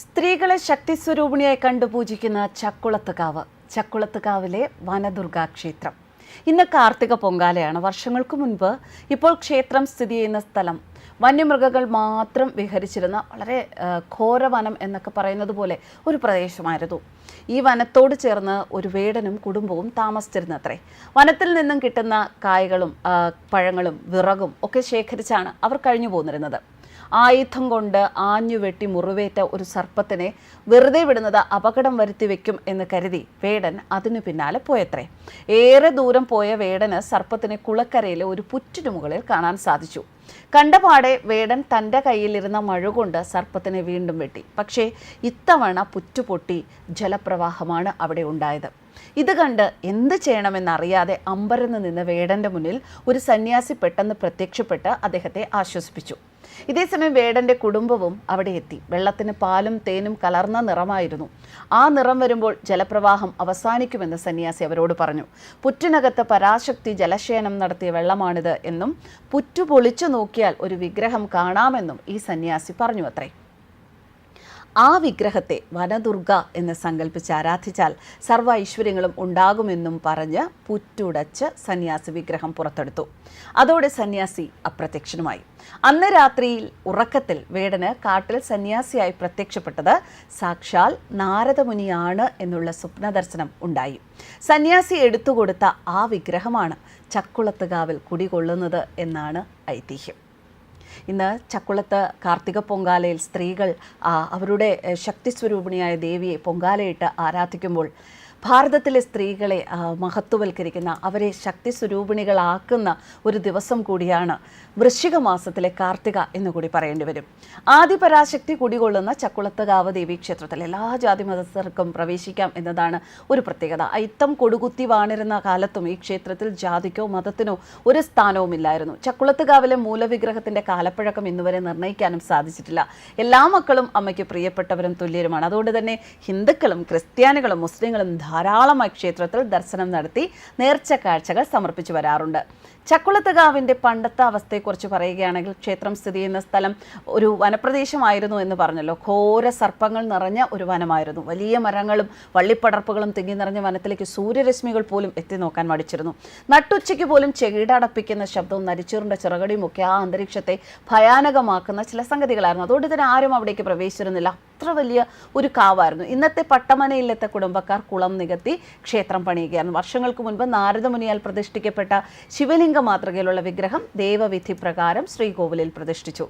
സ്ത്രീകളെ ശക്തി സ്വരൂപിണിയായി കണ്ടു പൂജിക്കുന്ന ചക്കുളത്തുകാവ്. ചക്കുളത്തുകാവിലെ വനദുർഗാ ക്ഷേത്രം ഇന്ന് കാർത്തിക പൊങ്കാലയാണ്. വർഷങ്ങൾക്ക് മുൻപ് ഇപ്പോൾ ക്ഷേത്രം സ്ഥിതി ചെയ്യുന്ന സ്ഥലം. വന്യമൃഗങ്ങൾ മാത്രം വിഹരിച്ചിരുന്ന വളരെ ഘോരവനം എന്നൊക്കെ പറയുന്നത് പോലെ ഒരു പ്രദേശമായിരുന്നു. ഈ വനത്തോട് ചേർന്ന് ഒരു വേടനും കുടുംബവും താമസിച്ചിരുന്നത്രേ. വനത്തിൽ നിന്നും കിട്ടുന്ന കായകളും പഴങ്ങളും വിറകും ഒക്കെ ശേഖരിച്ചാണ് അവർ കഴിഞ്ഞു പോന്നിരുന്നത് ആയുധം കൊണ്ട് ആഞ്ഞു വെട്ടി മുറിവേറ്റ ഒരു സർപ്പത്തിനെ വെറുതെ വിടുന്നത് അപകടം വരുത്തി വെക്കും എന്ന് കരുതി വേടൻ അതിനു പിന്നാലെ പോയത്രേ. ഏറെ ദൂരം പോയ വേടന് സർപ്പത്തിനെ കുളക്കരയിലെ ഒരു പുറ്റിനു മുകളിൽ കാണാൻ സാധിച്ചു. കണ്ടപാടെ വേടൻ തന്റെ കയ്യിലിരുന്ന മഴ കൊണ്ട് സർപ്പത്തിനെ വീണ്ടും വെട്ടി. പക്ഷേ ഇത്തവണ പുറ്റു പൊട്ടി ജലപ്രവാഹമാണ് അവിടെ ഉണ്ടായത്. ഇത് കണ്ട് എന്ത് ചെയ്യണമെന്നറിയാതെ അമ്പരന്ന് നിന്ന വേടന്റെ മുന്നിൽ ഒരു സന്യാസി പെട്ടെന്ന് പ്രത്യക്ഷപ്പെട്ട് അദ്ദേഹത്തെ ആശ്വസിപ്പിച്ചു. ഇതേസമയം വേടന്റെ കുടുംബവും അവിടെ എത്തി. വെള്ളത്തിന് പാലും തേനും കലർന്ന നിറമായിരുന്നു. ആ നിറം വരുമ്പോൾ ജലപ്രവാഹം അവസാനിക്കുമെന്ന് സന്യാസി അവരോട് പറഞ്ഞു. പുറ്റിനകത്ത് പരാശക്തി ജലശയനം നടത്തിയ വെള്ളമാണിത് എന്നും പുറ്റു പൊളിച്ചു നോക്കിയാൽ ഒരു വിഗ്രഹം കാണാമെന്നും ഈ സന്യാസി പറഞ്ഞു അത്രേ ആ വിഗ്രഹത്തെ വനദുർഗ എന്ന് സങ്കല്പിച്ച് ആരാധിച്ചാൽ സർവ ഐശ്വര്യങ്ങളും ഉണ്ടാകുമെന്നും പറഞ്ഞ് പുറ്റുടച്ച് സന്യാസി വിഗ്രഹം പുറത്തെടുത്തു. അതോടെ സന്യാസി അപ്രത്യക്ഷനുമായി. അന്ന് രാത്രിയിൽ ഉറക്കത്തിൽ വേടന് കാട്ടിൽ സന്യാസിയായി പ്രത്യക്ഷപ്പെട്ടത് സാക്ഷാൽ നാരദമുനിയാണ് എന്നുള്ള സ്വപ്നദർശനം ഉണ്ടായി. സന്യാസി എടുത്തുകൊടുത്ത ആ വിഗ്രഹമാണ് ചക്കുളത്തുകാവിൽ കുടികൊള്ളുന്നത് എന്നാണ് ഐതിഹ്യം. ഇന്ന് ചക്കുളത്ത് കാർത്തിക പൊങ്കാലയിൽ സ്ത്രീകൾ അവരുടെ ശക്തി സ്വരൂപിണിയായ ദേവിയെ പൊങ്കാലയിട്ട് ആരാധിക്കുമ്പോൾ ഭാരതത്തിലെ സ്ത്രീകളെ മഹത്വവൽക്കരിക്കുന്ന അവരെ ശക്തി സ്വരൂപിണികളാക്കുന്ന ഒരു ദിവസം കൂടിയാണ് വൃശ്ചിക മാസത്തിലെ കാർത്തിക എന്ന് കൂടി പറയേണ്ടി വരും. ആദിപരാശക്തി കുടികൊള്ളുന്ന ചക്കുളത്തുകാവ് ദേവി ക്ഷേത്രത്തിൽ എല്ലാ ജാതി മതസ്ഥർക്കും പ്രവേശിക്കാം എന്നതാണ് ഒരു പ്രത്യേകത. അയിത്തം കൊടുകുത്തി വാണിരുന്ന കാലത്തും ഈ ക്ഷേത്രത്തിൽ ജാതിക്കോ മതത്തിനോ ഒരു സ്ഥാനവുമില്ലായിരുന്നു. ചക്കുളത്തുകാവിലെ മൂലവിഗ്രഹത്തിന്റെ കാലപ്പഴക്കം ഇന്നുവരെ നിർണയിക്കാനും സാധിച്ചിട്ടില്ല. എല്ലാ മക്കളും അമ്മയ്ക്ക് പ്രിയപ്പെട്ടവരും തുല്യരുമാണ്. അതുകൊണ്ട് തന്നെ ഹിന്ദുക്കളും ക്രിസ്ത്യാനികളും മുസ്ലിങ്ങളും ധാരാളമായി ക്ഷേത്രത്തിൽ ദർശനം നടത്തി നേർച്ച കാഴ്ചകൾ സമർപ്പിച്ചു വരാറുണ്ട്. ചക്കുളത്തുകാവിന്റെ പണ്ടത്തെ അവസ്ഥയെക്കുറിച്ച് പറയുകയാണെങ്കിൽ ക്ഷേത്രം സ്ഥിതി ചെയ്യുന്ന സ്ഥലം ഒരു വനപ്രദേശമായിരുന്നു എന്ന് പറഞ്ഞല്ലോ. ഘോര സർപ്പങ്ങൾ നിറഞ്ഞ ഒരു വനമായിരുന്നു. വലിയ മരങ്ങളും വള്ളിപ്പടർപ്പുകളും തിങ്ങി നിറഞ്ഞ വനത്തിലേക്ക് സൂര്യരശ്മികൾ പോലും എത്തി നോക്കാൻ മടിച്ചിരുന്നു. നട്ടുച്ചയ്ക്ക് പോലും ചെകിടടപ്പിക്കുന്ന ശബ്ദവും നരിച്ചൂറിന്റെ ചിറകടിയും ഒക്കെ ആ അന്തരീക്ഷത്തെ ഭയാനകമാക്കുന്ന ചില സംഗതികളായിരുന്നു. അതുകൊണ്ട് തന്നെ ആരും അവിടേക്ക് പ്രവേശിച്ചിരുന്നില്ല. അത്ര വലിയ ഒരു കാവായിരുന്നു. ഇന്നത്തെ പട്ടമനയിലത്തെ കുടുംബക്കാർ കുളം നികത്തി ക്ഷേത്രം പണിയുകയായിരുന്നു. വർഷങ്ങൾക്ക് മുൻപ് നാരദമുനിയാൽ പ്രതിഷ്ഠിക്കപ്പെട്ട ശിവലിംഗ മാതൃകയിലുള്ള വിഗ്രഹം ദേവവിധി പ്രകാരം ശ്രീകോവിലിൽ പ്രതിഷ്ഠിച്ചു.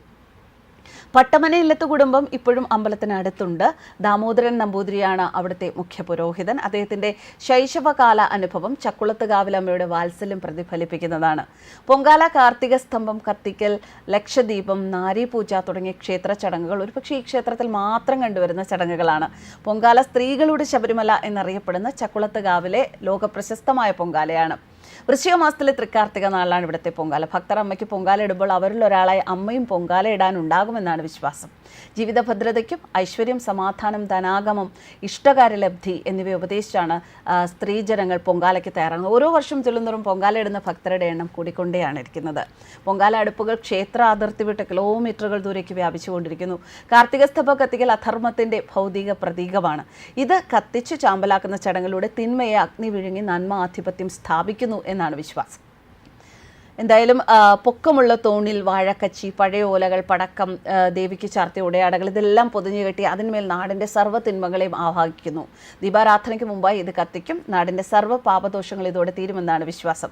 പട്ടമനയില്ലത്ത് കുടുംബം ഇപ്പോഴും അമ്പലത്തിന് അടുത്തുണ്ട്. ദാമോദരൻ നമ്പൂതിരിയാണ് അവിടുത്തെ മുഖ്യ പുരോഹിതൻ. അദ്ദേഹത്തിന്റെ ശൈശവകാല അനുഭവം ചക്കുളത്തുകാവിലമ്മയുടെ വാത്സല്യം പ്രതിഫലിപ്പിക്കുന്നതാണ്. പൊങ്കാല കാർത്തിക സ്തംഭം കത്തിക്കൽ ലക്ഷദീപം നാരീപൂജ തുടങ്ങിയ ക്ഷേത്ര ചടങ്ങുകൾ ഒരുപക്ഷെ ഈ ക്ഷേത്രത്തിൽ മാത്രം കണ്ടുവരുന്ന ചടങ്ങുകളാണ്. പൊങ്കാല സ്ത്രീകളുടെ ശബരിമല എന്നറിയപ്പെടുന്ന ചക്കുളത്തുകാവിലെ ലോകപ്രശസ്തമായ പൊങ്കാലയാണ്. വൃശ്ചിക മാസത്തിലെ തൃക്കാർത്തിക നാളിലാണ് ഇവിടുത്തെ പൊങ്കാല. ഭക്തർ അമ്മയ്ക്ക് പൊങ്കാല ഇടുമ്പോൾ അവരിൽ ഒരാളായി അമ്മയും പൊങ്കാല ഇടാനുണ്ടാകുമെന്നാണ് വിശ്വാസം. ജീവിത ഭദ്രതയ്ക്കും ഐശ്വര്യം സമാധാനം ധനാഗമം ഇഷ്ടകാര്യലബ്ധി എന്നിവ ഉപദേശിച്ചാണ് സ്ത്രീ സ്ത്രീജനങ്ങൾ പൊങ്കാലയ്ക്ക് തയ്യാറാകുന്നത്. ഓരോ വർഷം ചെല്ലുന്നവരും പൊങ്കാല ഇടുന്ന ഭക്തരുടെ എണ്ണം കൂടിക്കൊണ്ടേയാണ് ഇരിക്കുന്നത്. പൊങ്കാല അടുപ്പുകൾ ക്ഷേത്ര അതിർത്തി വിട്ട് കിലോമീറ്ററുകൾ ദൂരേക്ക് വ്യാപിച്ചുകൊണ്ടിരിക്കുന്നു കാർത്തിക സ്തഭ കത്തിക്കൽ അധർമ്മത്തിന്റെ ഭൗതിക പ്രതീകമാണ്. ഇത് കത്തിച്ച് ചാമ്പലാക്കുന്ന ചടങ്ങിലൂടെ തിന്മയെ അഗ്നി വിഴുങ്ങി നന്മ ആധിപത്യം സ്ഥാപിക്കുന്നു എന്നാണ് വിശ്വാസം. എന്തായാലും പൊക്കമുള്ള തോണിൽ വാഴക്കച്ചി പഴയ ഓലകൾ പടക്കം ദേവിക്ക് ചാർത്തിയ ഉടയാടകൾ ഇതെല്ലാം പൊതിഞ്ഞു കെട്ടി അതിന്മേൽ നാടിന്റെ സർവ തിന്മകളെയും ആവാഹിക്കുന്നു. ദീപാരാധനയ്ക്ക് മുമ്പായി ഇത് കത്തിക്കും. നാടിന്റെ സർവ പാപദോഷങ്ങൾ ഇതോടെ തീരുമെന്നാണ് വിശ്വാസം.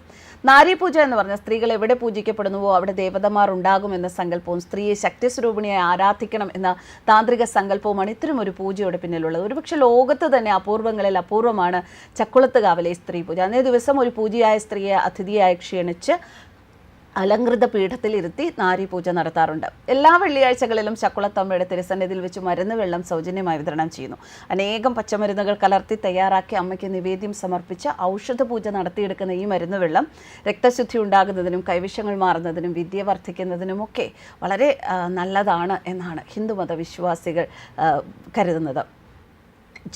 നാരീപൂജ എന്ന് പറഞ്ഞാൽ സ്ത്രീകൾ എവിടെ പൂജിക്കപ്പെടുന്നുവോ അവിടെ ദേവതമാർ ഉണ്ടാകും എന്ന സങ്കല്പവും സ്ത്രീയെ ശക്തി സ്വരൂപിണിയായി ആരാധിക്കണം എന്ന താന്ത്രിക സങ്കല്പവുമാണ് ഇത്തരം ഒരു പൂജയുടെ പിന്നിലുള്ളത്. ഒരുപക്ഷെ ലോകത്ത് തന്നെ അപൂർവങ്ങളിൽ അപൂർവമാണ് ചക്കുളത്തുകാവിലെ സ്ത്രീ പൂജ അന്നേ ദിവസം ഒരു പൂജയായ സ്ത്രീയെ അതിഥിയായി ക്ഷണിച്ച് അലങ്കൃത പീഠത്തിലിരുത്തി നാരീപൂജ നടത്താറുണ്ട്. എല്ലാ വെള്ളിയാഴ്ചകളിലും ശക്കുളത്തമ്മയുടെ തിരുസന്നിധിയിൽ വെച്ച് മരുന്ന് വെള്ളം സൗജന്യമായി വിതരണം ചെയ്യുന്നു. അനേകം പച്ചമരുന്നുകൾ കലർത്തി തയ്യാറാക്കി അമ്മയ്ക്ക് നിവേദ്യം സമർപ്പിച്ച് ഔഷധ പൂജ നടത്തിയെടുക്കുന്ന ഈ മരുന്ന് വെള്ളം രക്തശുദ്ധി ഉണ്ടാകുന്നതിനും കൈവിഷങ്ങൾ മാറുന്നതിനും വിദ്യ വർദ്ധിക്കുന്നതിനുമൊക്കെ വളരെ നല്ലതാണ് എന്നാണ് ഹിന്ദുമത വിശ്വാസികൾ കരുതുന്നത്.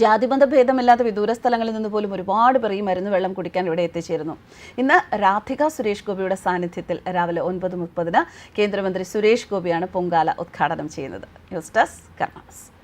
ജാതിബന്ധ ഭേദമില്ലാത്ത വിദൂര സ്ഥലങ്ങളിൽ നിന്ന് പോലും ഒരുപാട് പേർ ഈ മരുന്ന് വെള്ളം കുടിക്കാൻ ഇവിടെ എത്തിച്ചേരുന്നു. ഇന്ന് രാധിക സുരേഷ് ഗോപിയുടെ സാന്നിധ്യത്തിൽ രാവിലെ ഒൻപത് മുപ്പതിന് കേന്ദ്രമന്ത്രി സുരേഷ് ഗോപിയാണ് പൊങ്കാല ഉദ്ഘാടനം ചെയ്യുന്നത്. News desk കർണാസ്